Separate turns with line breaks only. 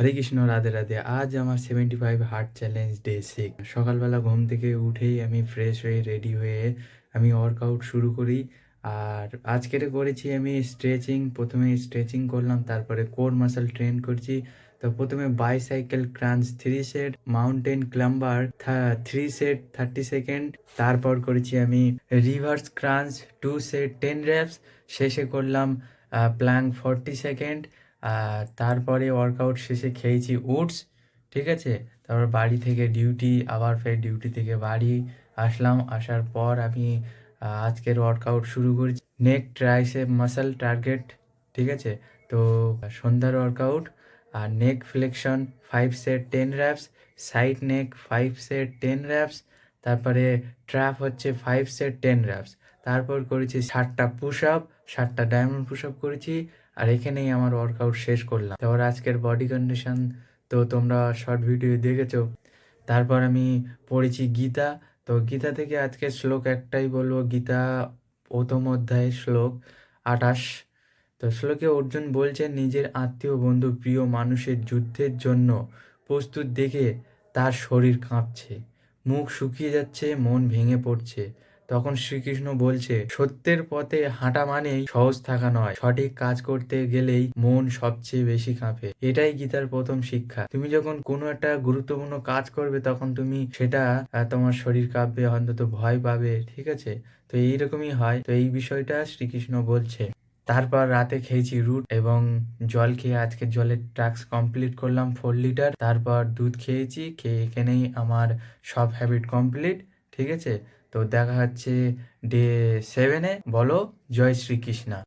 হরে কৃষ্ণ, রাধে রাধে। আজ আমার seventy five hard challenge day six সকালবেলা ঘুম থেকে উঠেই আমি ফ্রেশ হয়ে রেডি হয়ে আমি ওয়ার্কআউট শুরু করি। আর আজকের করেছি আমি স্ট্রেচিং প্রথমে স্ট্রেচিং করলাম, তারপরে কোর মাসল ট্রেন করছি। তো প্রথমে bicycle crunch three set mountain climber three set thirty second তারপর করেছি আমি reverse crunch two set ten reps শেষে করলাম প্ল্যাঙ্ক ফর্টি সেকেন্ড আর তারপরে ওয়ার্কআউট শেষে খেয়েছি ওটস, ঠিক আছে? তারপর বাড়ি থেকে ডিউটি আবার ফের ডিউটি থেকে বাড়ি আসলাম। আসার পর আমি আজকের ওয়ার্কআউট শুরু করেছি। নেক ট্রাইসেপ মাসল টার্গেট ঠিক আছে? তো সন্ধ্যার ওয়ার্কআউট আর neck flexion five set ten reps side neck five set ten reps তারপরে ট্র্যাপ হচ্ছে ফাইভ সেট টেন র্যাপস তারপর করেছি ষাটটা পুশ আপ ষাটটা ডায়মন্ড পুশ আপ করেছি। আর এখানেই আমার ওয়ার্কআউট শেষ করলাম। তারপর আজকের বডি কন্ডিশন তো তোমরা শর্ট ভিডিও দেখেছ। তারপর আমি পড়েছি গীতা। তো গীতা থেকে আজকে শ্লোক একটাই বলব, গীতা প্রথম অধ্যায়ের শ্লোক আঠাশ। তো শ্লোকে অর্জুন বলছেন নিজের আত্মীয় বন্ধু প্রিয় মানুষের যুদ্ধের জন্য প্রস্তুত দেখে তার শরীর কাঁপছে। মুখ শুকিয়ে যাচ্ছে, মন ভেঙে পড়ছে। তখন শ্রীকৃষ্ণ বলছে, সত্যের পথে হাঁটা মানেই সহজ থাকা নয়। সঠিক কাজ করতে গেলেই মন সবচেয়ে বেশি কাঁপে। এটাই গীতার প্রথম শিক্ষা। তুমি যখন কোনো একটা গুরুত্বপূর্ণ কাজ করবে, তখন তুমি সেটা তোমার শরীর কাঁপবে, অন্তত ভয় পাবে, ঠিক আছে? তো এইরকমই হয়। তো এই বিষয়টা শ্রীকৃষ্ণ বলছে। তারপর রাতে খেয়েছি রুট এবং জল খেয়ে আজকে জলের টাস্ক কমপ্লিট করলাম ফোর লিটার। তারপর দুধ খেয়েছি, খেয়ে এখানেই আমার সব হ্যাবিট কমপ্লিট ঠিক আছে? তো দেখা হচ্ছে ডে সেভেনে বলো জয় শ্রীকৃষ্ণা।